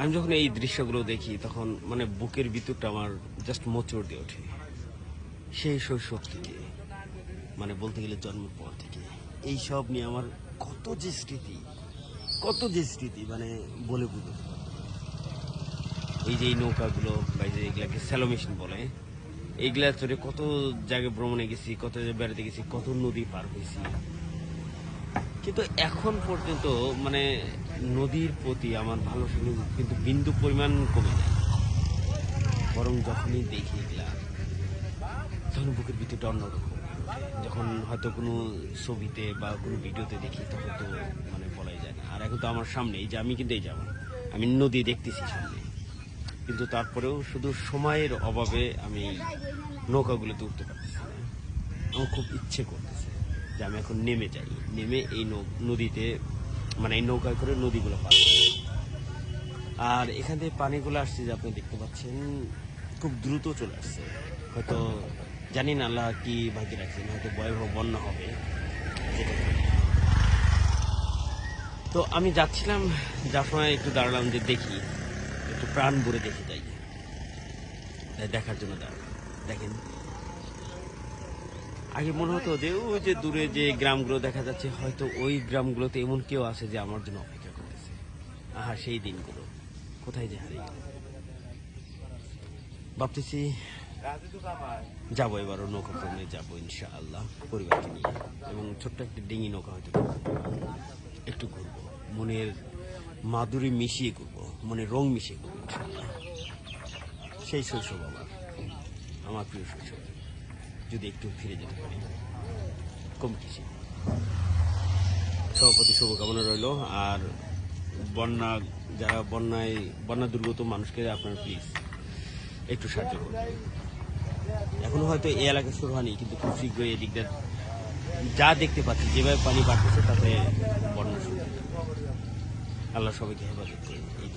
আমি যখন এই দৃশ্যগুলো দেখি, তখন মানে বুকের ভিতরটা আমার জাস্ট মোচড় দিয়ে ওঠে। সেই শৈশব থেকে মানে বলতে গেলে জন্মের পর থেকে। এই সব নিয়ে আমার কত যে স্মৃতি, কত যে স্মৃতি মানে বলে বুঝতে এই যে এই নৌকাগুলো বা যে এগুলাকে স্যালো মেশিন বলে এইগুলা চড়ে কত জায়গায় ভ্রমণে গেছি, কত জায়গায় বেড়াতে গেছি, কত নদী পার হয়েছি। কিন্তু এখন পর্যন্ত মানে নদীর প্রতি আমার ভালো কিন্তু বিন্দু পরিমাণ কমে যায়। বরং যখনই দেখি এগুলা, তখন বুকের ভিতরটা অন্যরকম। যখন হয়তো কোনো ছবিতে বা কোনো ভিডিওতে দেখি, তখন তো মানে বলাই যায় না। আর এখন তো আমার সামনে, এই যে আমি কিন্তু এই যাব আমি নদী দেখতেছি সামনে। কিন্তু তারপরেও শুধু সময়ের অভাবে আমি নৌকাগুলোতে উঠতে পারতেছি না। আমার খুব ইচ্ছে করতেছে যে আমি এখন নেমে যাই। নেমে এই নদীতে মানে এই নৌকায় করে নদীগুলো পার আর এখান থেকে পানিগুলো আসছে যে আপনি দেখতে পাচ্ছেন, খুব দ্রুত চলে আসছে। হয়তো জানি না আল্লাহ কি ভাগ্যে রাখছেন, হয়তো ভয়াবহ বন্যা হবে তো আমি যাচ্ছিলাম যার সময় একটু দাঁড়ালাম যে দেখি, একটু প্রাণ ভরে দেখে যাই। দেখার জন্য দাঁড়ালাম। দেখেন আগে মনে হতো যে, ওই যে দূরে যে গ্রামগুলো দেখা যাচ্ছে, হয়তো ওই গ্রামগুলোতে এমন কেউ আছে যে আমার জন্য অপেক্ষা করতেছে। আহা, সেই দিনগুলো। কোথায় যে হারিয়ে গেল। ভাবতেছি যাব এবারও নৌকা ভ্রমণে যাব, ইনশাআল্লাহ, পরিবারকে নিয়ে। এবং ছোট্ট একটা ডিঙি নৌকা হয়তো একটু ঘুরবো। মনের মাধুরী মিশিয়ে ঘুরবো মনের রং মিশিয়ে ঘুরবো ইনশাআল্লাহ। সেই শৈশব আমার। আমার প্রিয় শৈশব। যদি একটু ফিরে যেতে পারি। কম কিছু সভাপতি, শুভকামনা রইল। আর বন্যা, যারা বন্যায়, বন্যা দুর্গত মানুষকে, আপনার প্লিজ একটু সাহায্য করবেন এখনও হয়তো এই এলাকা শুরু হয়নি, কিন্তু খুব শীঘ্রই দিয়ে যা দেখতে পাচ্ছি, যেভাবে পানি বাড়তেছে, তাতে বন্যা শুরু। আল্লাহ সবাইকে হেফাজত করুন। এই